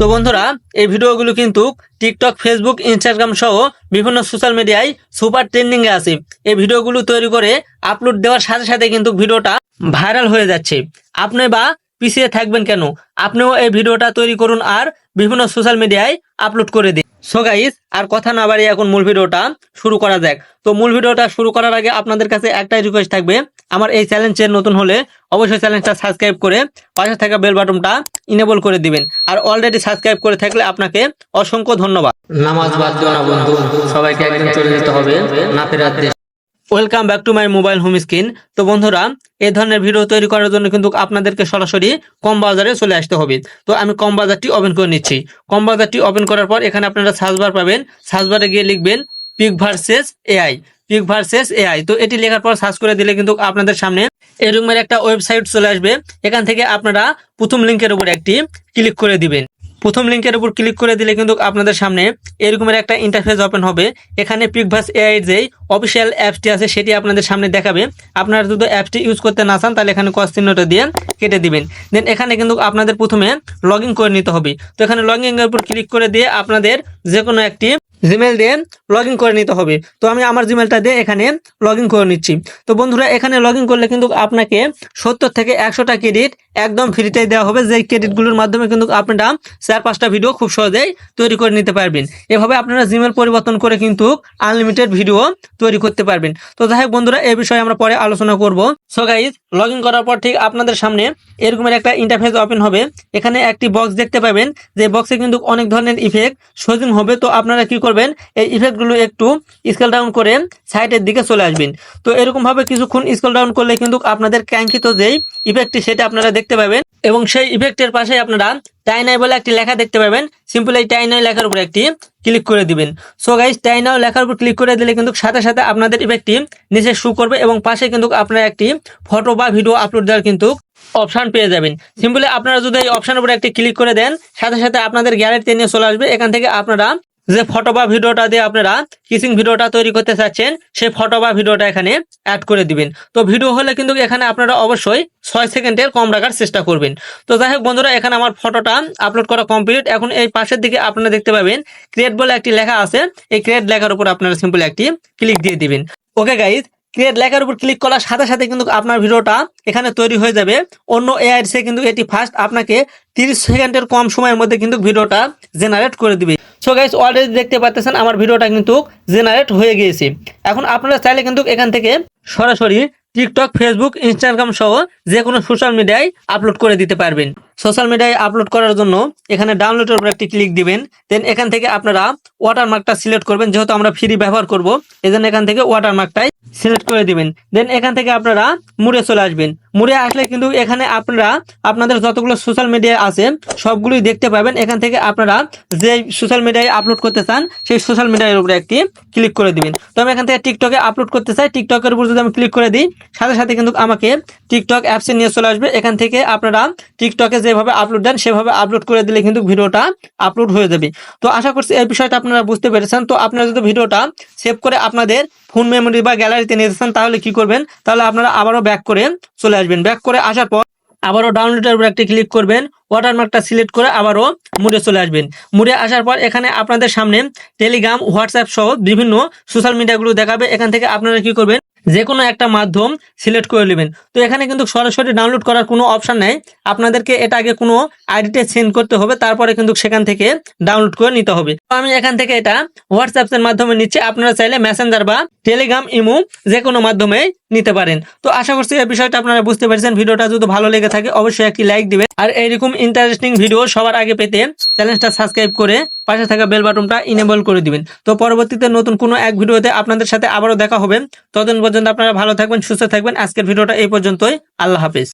তো বন্ধুরা, এই ভিডিওগুলো কিন্তু টিকটক ফেসবুক ইনস্টাগ্রাম সহ বিভিন্ন সোশ্যাল মিডিয়ায় সুপার ট্রেন্ডিং এ আছে। এই ভিডিওগুলো তৈরি করে আপলোড দেওয়ার সাথে সাথে কিন্তু ভিডিওটা ভাইরাল হয়ে যাচ্ছে। আপনি বা পিছিয়ে থাকবেন কেন? আপনিও এই ভিডিওটা তৈরি করুন আর বিভিন্ন সোশ্যাল মিডিয়ায় আপলোড করে দিন। সো গাইস আর কথা না বাড়িয়ে এখন মূল ভিডিওটা শুরু করা যাক। তো মূল ভিডিওটা শুরু করার আগে আপনাদের কাছে একটাই রিকোয়েস্ট থাকবে, আমার এই চ্যালেঞ্জের নতুন হলে অবশ্যই চ্যালেঞ্জটা সাবস্ক্রাইব করে পাশে থাকা বেল বাটনটা ইনেবল করে দিবেন। আর অলরেডি সাবস্ক্রাইব করে থাকলে আপনাকে অসংখ্য ধন্যবাদ। নামাজ বাদ দিও না বন্ধু, সবাইকে একদিন চলে যেতে হবে। না welcome back to my mobile home screen তো বন্ধুরা, এই ধরনের ভিডিও তৈরি করার জন্য কিন্তু আপনাদেরকে সরাসরি কম বাজারে চলে আসতে হবে। তো আমি কম বাজারটি ওপেন করে নিচ্ছি। কম বাজারটি ওপেন করার পর এখানে আপনারা সার্চবার পাবেন। সার্চবারে গিয়ে লিখবেন pic versus AI pic versus AI তো এটি লেখার পর সার্চ করে দিলে কিন্তু আপনাদের সামনে এরকমের একটা ওয়েবসাইট চলে আসবে। এখান থেকে আপনারা প্রথম লিঙ্কের উপর একটি ক্লিক করে দিবেন। প্রথম লিঙ্কের উপর ক্লিক করে দিলে কিন্তু আপনাদের সামনে এরকমের একটা ইন্টারফেস ওপেন হবে। এখানে পিকভাস এআই যেই অফিসিয়াল অ্যাপসটি আছে সেটি আপনাদের সামনে দেখাবে। আপনারা যদি অ্যাপসটি ইউজ করতে না চান, তাহলে এখানে কস চিহ্নটা দিয়ে কেটে দিবেন। দেন এখানে কিন্তু আপনাদের প্রথমে লগ করে নিতে হবে। তো এখানে লগ এর উপর ক্লিক করে দিয়ে আপনাদের যে কোনো একটি জিমেল দিয়ে লগ করে নিতে হবে। তো আমি আমার জিমেলটা দিয়ে এখানে লগ করে নিচ্ছি। তো বন্ধুরা, এখানে লগ করলে কিন্তু আপনাকে সত্তর থেকে একশোটা ক্রেডিট একদম ফ্রিতে দেওয়া হবে। যে ক্রেডিটগুলোর মাধ্যমে কিন্তু আপনারা চার, পাঁচটা ভিডিও খুব সহজেই তৈরি করে নিতে পারবেন। এভাবে আপনারা জিমেল পরিবর্তন করে কিন্তু আনলিমিটেড ভিডিও তৈরি করতে পারবেন। তো যাই বন্ধুরা এই বিষয়ে আমরা পরে আলোচনা করব। সো গাইজ লগ ইন করার পর ঠিক আপনাদের সামনে এরকমের একটা ইন্টারফেস ওপেন হবে। এখানে একটি বক্স দেখতে পাবেন। যে বক্সে কিন্তু অনেক ধরনের ইফেক্ট সজিং হবে। তো আপনারা কি করবেন? এই ইফেক্টগুলো একটু স্কেল ডাউন করে সাইডের দিকে চলে আসবেন। তো এরকম ভাবে কিছুক্ষণ স্কেল ডাউন করলে কিন্তু আপনাদের ক্যাঙ্কিত যেই ইফেক্টটি সেটা আপনারা দেখতে পাবেন। এবং সেই ইফেক্টের পাশে আপনারা টাইনাই বলে একটি লেখা দেখতে পাবেন। সিম্পল এই টাইনাই লেখার উপর একটি ক্লিক করে দিবেন। সো গাইজ টাইনাও লেখার উপর ক্লিক করে দিলে কিন্তু সাথে সাথে আপনাদের ইফেক্টটি নিচে শু করবে এবং পাশে কিন্তু আপনার একটি ফটো বা ভিডিও আপলোড দেওয়ার কিন্তু অপশান পেয়ে যাবেন। সিম্পলি আপনারা যদি এই অপশান উপর একটি ক্লিক করে দেন, সাথে সাথে আপনাদের গ্যালারিতে নিয়ে চলে আসবে। এখান থেকে আপনারা যে ফটো বা ভিডিওটা দিয়ে আপনারা কিসিং ভিডিওটা তৈরি করতে চাচ্ছেন, সেই ফটো বা ভিডিওটা এখানে অ্যাড করে দিবেন। তো ভিডিও হলে কিন্তু এখানে আপনারা অবশ্যই ছয় সেকেন্ডের কম রাখার চেষ্টা করবেন। তো যাই হোক বন্ধুরা, এখানে আমার ফটোটা আপলোড করা কমপ্লিট এখন এই পাশের দিকে আপনারা দেখতে পাবেন ক্রিয়েট বলে একটি লেখা আছে। এই ক্রিয়েট লেখার উপর আপনারা সিম্পল একটি ক্লিক দিয়ে দিবেন। ওকে গাইজ ক্রিয়েট লেখার উপর ক্লিক করার সাথে সাথে কিন্তু আপনার ভিডিওটা এখানে তৈরি হয়ে যাবে। অন্য এআই সে কিন্তু এটি ফার্স্ট আপনাকে তিরিশ সেকেন্ডের কম সময়ের মধ্যে কিন্তু ভিডিওটা জেনারেট করে দিবে। সো গাইস অলরেডি দেখতে পাচ্ছেন আমার ভিডিওটা কিন্তু জেনারেট হয়ে গিয়েছে। এখন আপনারা চাইলে কিন্তু এখান থেকে সরাসরি টিকটক ফেসবুক ইনস্টাগ্রাম সহ যে কোনো সোশ্যাল মিডিয়ায় আপলোড করে দিতে পারবেন। সোশ্যাল মিডিয়ায় আপলোড করার জন্য এখানে ডাউনলোডের উপর একটি ক্লিক দিবেন। দেন এখান থেকে আপনারা ওয়াটারমার্কটা সিলেক্ট করবেন, যেহেতু আমরা ফ্রি ব্যবহার করব জন্য এখান থেকে ওয়াটারমার্কটাই সিলেক্ট করে দিবেন। দেন এখান থেকে আপনারা মুড়ে চলে আসবেন। মুড়ে আসলে কিন্তু এখানে আপনারা আপনাদের যতগুলো সোশ্যাল মিডিয়া আছে, সবগুলোই দেখতে পাবেন। এখান থেকে আপনারা যে সোশ্যাল মিডিয়ায় আপলোড করতে চান, সেই সোশ্যাল মিডিয়ার উপরে একটি ক্লিক করে দিবেন। তো আমি এখান থেকে টিকটকে আপলোড করতে চাই। টিকটকের উপর যদি আমি ক্লিক করে দিই, সাথে সাথে কিন্তু আমাকে টিকটক অ্যাপসে নিয়ে চলে আসবে। এখান থেকে আপনারা টিকটকে যেভাবে আপলোড দেন, সেভাবে আপলোড করে দিলে কিন্তু ভিডিওটা আপলোড হয়ে যাবে। তো আশা করছি এই বিষয়টা আপনারা বুঝতে পেরেছেন। তো আপনারা যদি ভিডিওটা সেভ করে আপনাদের ফোন মেমোরি বা গ্যালারিতে যেতেন তাহলে কি করবেন? তাহলে আপনারা আবারও ব্যাক করে চলে আসবেন। ব্যাক করে আসার পর আবারও ডাউনলোডের উপর একটি ক্লিক করবেন ওয়াটারমার্কটা সিলেক্ট করে আবারও মুড়ে চলে আসবেন। মুড়ে আসার পর এখানে আপনাদের সামনে টেলিগ্রাম হোয়াটসঅ্যাপ সহ বিভিন্ন সোশ্যাল মিডিয়াগুলো দেখাবে। এখান থেকে আপনারা কি করবেন? যে কোনো একটা মাধ্যম সিলেক্ট করে নেবেন। তো এখানে কিন্তু সরাসরি ডাউনলোড করার কোনো অপশন নেই। আপনাদেরকে এটা আগে কোনো আইডিতে সেন্ড করতে হবে, তারপরে কিন্তু সেখান থেকে ডাউনলোড করে নিতে হবে। তো আমি এখান থেকে এটা হোয়াটসঅ্যাপ এর মাধ্যমে নিচ্ছি। আপনারা চাইলে মেসেঞ্জার বা টেলিগ্রাম ইমো যে কোনো মাধ্যমে নিতে পারেন। তো আশা করছি এই বিষয়টা আপনারা বুঝতে পেরেছেন। ভিডিওটা যদি ভালো লেগে থাকে, অবশ্যই একটি লাইক দিবেন। আর এইরকম ইন্টারেস্টিং ভিডিও সবার আগে পেতে চ্যানেলটা সাবস্ক্রাইব করে পাশে থাকা বেল বাটনটা ইনেবল করে দিবেন। তো পরবর্তীতে নতুন কোনো এক ভিডিওতে আপনাদের সাথে আবারও দেখা হবে। ততদিন পর্যন্ত আপনারা ভালো থাকবেন, সুস্থ থাকবেন। আজকের ভিডিওটা এই পর্যন্তই। আল্লাহ হাফিজ।